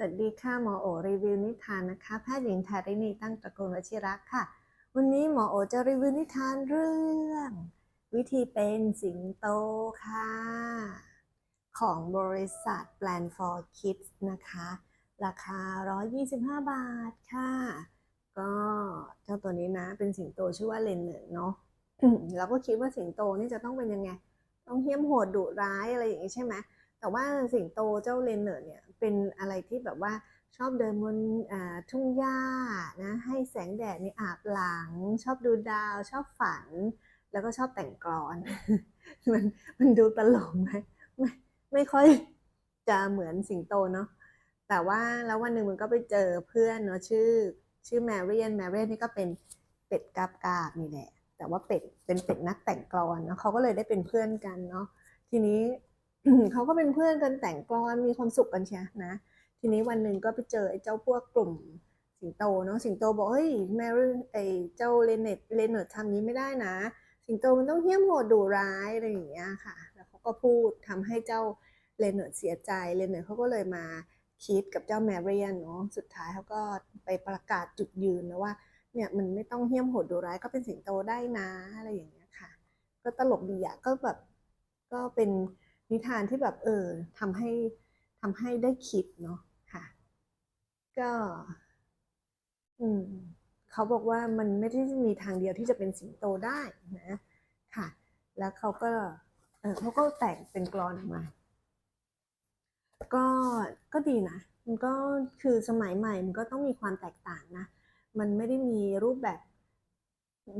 สวัสดีค่ะหมอโอรีวิวนิทานนะคะ แพทย์หญิงธารินีตั้งตระกูลวชิระค่ะ วันนี้หมอโอจะรีวิวนิทานเรื่อง วิธีเป็นสิงโตค่ะ ของบริษัท Plan for Kids นะคะ ราคา 125 บาทค่ะ ก็เจ้าตัวนี้นะ เป็นสิงโตชื่อว่าเลนเนอร์เนาะเราก็คิดว่าสิงโตนี่จะต้องเป็นยังไง ต้องเหี้ยมโหดดุร้ายอะไรอย่างนี้ใช่ไหม แต่ว่าสิงโตเจ้าเลนเนอร์เนี่ยเป็นอะไรที่แบบว่าชอบเดินบนทุ่งหญ้านะให้แสงแดดนี่อาบหลัง ชอบดูดาวชอบฝัน แล้วก็ชอบแต่งกลอนมันมันดูตลกไหมไม่ไม่ค่อยจะเหมือนสิงโตเนาะแต่ว่าแล้ววันหนึ่งมันก็ไปเจอเพื่อนเนาะชื่อชื่อแมรี่แมรี่นี่ก็เป็นเป็ดกาบกาบนี่แหละแต่ว่าเป็ดเป็นเป็ดนักแต่งกลอนเนาะเขาก็เลยได้เป็นเพื่อนกันเนาะทีนี้ เขาก็เป็นเพื่อนกันแต่งกลอนมีความสุขกันเชียนะ ทีนี้วันหนึ่งก็ไปเจอไอ้เจ้าพวกกลุ่มสิงโตเนาะสิงโตบอกเฮ้ยแมรี่ไอ้เจ้าเลนเนตเลนเนตทำนี้ไม่ได้นะ สิงโตมันต้องเหี้ยมโหดดุร้ายอะไรอย่างเงี้ยค่ะ แล้วเขาก็พูดทำให้เจ้าเลนเนตเสียใจเลนเนตเขาก็เลยมาคิดกับเจ้าแมรี่เนาะสุดท้ายเขาก็ไปประกาศจุดยืนนะว่าเนี่ยมันไม่ต้องเหี้ยมโหดดุร้ายก็เป็นสิงโตได้นะอะไรอย่างเงี้ยค่ะ ก็ตลกดีอะก็แบบก็เป็น นิทานที่แบบเออทำให้ทำให้ได้คิดเนาะค่ะ ก็ อืมเขาบอกว่ามันไม่ได้มีทางเดียวที่จะเป็นสิงโตได้นะค่ะ แล้วเขาก็เออเขาก็แต่งเป็นกลอนออกมา ก็ก็ดีนะมันก็คือสมัยใหม่มันก็ต้องมีความแตกต่างนะ มันไม่ได้มีรูปแบบ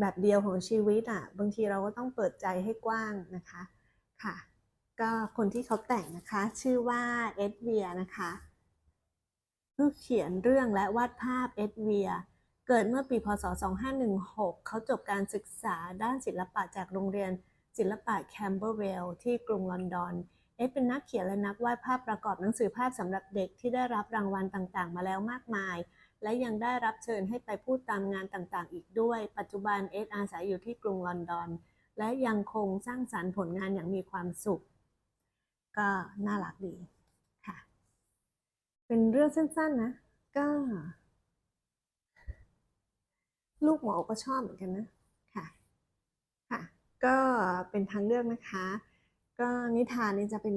แบบเดียวของชีวิตอะ บางทีเราก็ต้องเปิดใจให้กว้างนะคะ ค่ะ ก็คนที่เขาแต่งนะคะ ชื่อว่าเอ็ดเวียนะคะผู้เขียนเรื่องและวาดภาพเอ็ดเวียเกิดเมื่อปีพศ 2516 เขาจบการศึกษาด้านศิลปะจากโรงเรียนศิลปะแคมเบอร์เวลล์ที่กรุงลอนดอน เอ็ดเป็นนักเขียนและนักวาดภาพประกอบหนังสือภาพสำหรับเด็กที่ได้รับรางวัลต่างๆ มาแล้วมากมาย และยังได้รับเชิญให้ไปพูดตามงานต่างๆ อีกด้วย ปัจจุบันเอ็ดอาศัยอยู่ที่กรุงลอนดอน และยังคงสร้างสรรค์ผลงานอย่างมีความสุข ก็น่ารักดีค่ะ เป็นเรื่องสั้นๆนะ ก็ ลูกหมอก็ชอบเหมือนกันนะ ค่ะ ค่ะ ก็เป็นทางเลือกนะคะ ก็นิทานนี่จะเป็น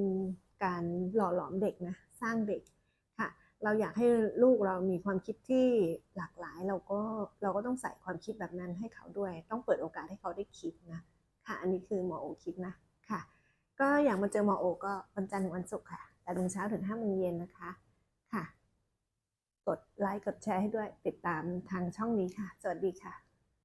การหล่อหลอมเด็กนะ สร้างเด็กค่ะ เราอยากให้ลูกเรามีความคิดที่หลากหลาย เราก็เราก็ต้องใส่ความคิดแบบนั้นให้เขาด้วย ต้องเปิดโอกาสให้เขาได้คิดนะ ค่ะ อันนี้คือหมอโอคิดนะ ค่ะ ก็อยากมาเจอหมอโอก็วันจันทร์ถึงวันศุกร์ค่ะแต่ถึงเช้าถึงห้าโมงเย็นนะคะค่ะ กดไลค์กดแชร์ให้ด้วยติดตามทางช่องนี้ค่ะ สวัสดีค่ะ